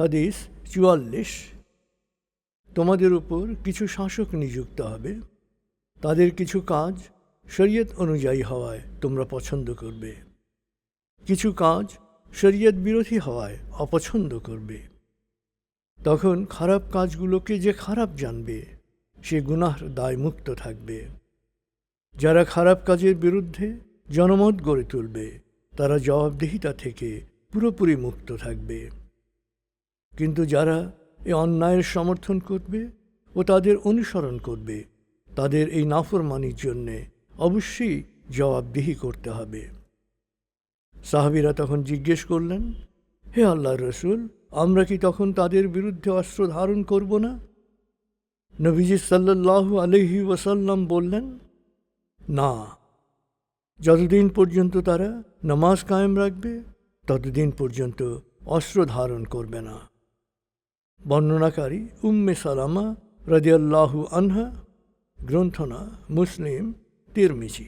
হাদিস চুয়াল্লিশ। তোমাদের উপর কিছু শাসক নিযুক্ত হবে। তাদের কিছু কাজ শরীয়ত অনুযায়ী হওয়ায় তোমরা পছন্দ করবে। কিছু কাজ শরীয়ত বিরোধী হওয়ায় অপছন্দ করবে। তখন খারাপ কাজগুলোকে যে খারাপ জানবে, সে গুনাহর দায়মুক্ত থাকবে। যারা খারাপ কাজের বিরুদ্ধে জনমত গড়ে তুলবে, তারা জবাবদিহিতা থেকে পুরোপুরি মুক্ত থাকবে। কিন্তু যারা এ অন্যায়ের সমর্থন করবে ও তাদের অনুসরণ করবে, তাদের এই নাফরমানির জন্যে অবশ্যই জবাবদিহি করতে হবে। সাহাবিরা তখন জিজ্ঞেস করলেন, হে আল্লাহর রসুল, আমরা কি তখন তাদের বিরুদ্ধে অস্ত্র ধারণ করব না? নবীজি সাল্লাল্লাহু আলহি ওয়াসাল্লাম বললেন, না। যতদিন পর্যন্ত তারা নামাজ কায়েম রাখবে, ততদিন পর্যন্ত অস্ত্র ধারণ করবে না। বর্ণনাকারী উম্মে সালামা রাজিয়াল্লাহু আনহা গ্রন্থনা মুসলিম তিরমিজি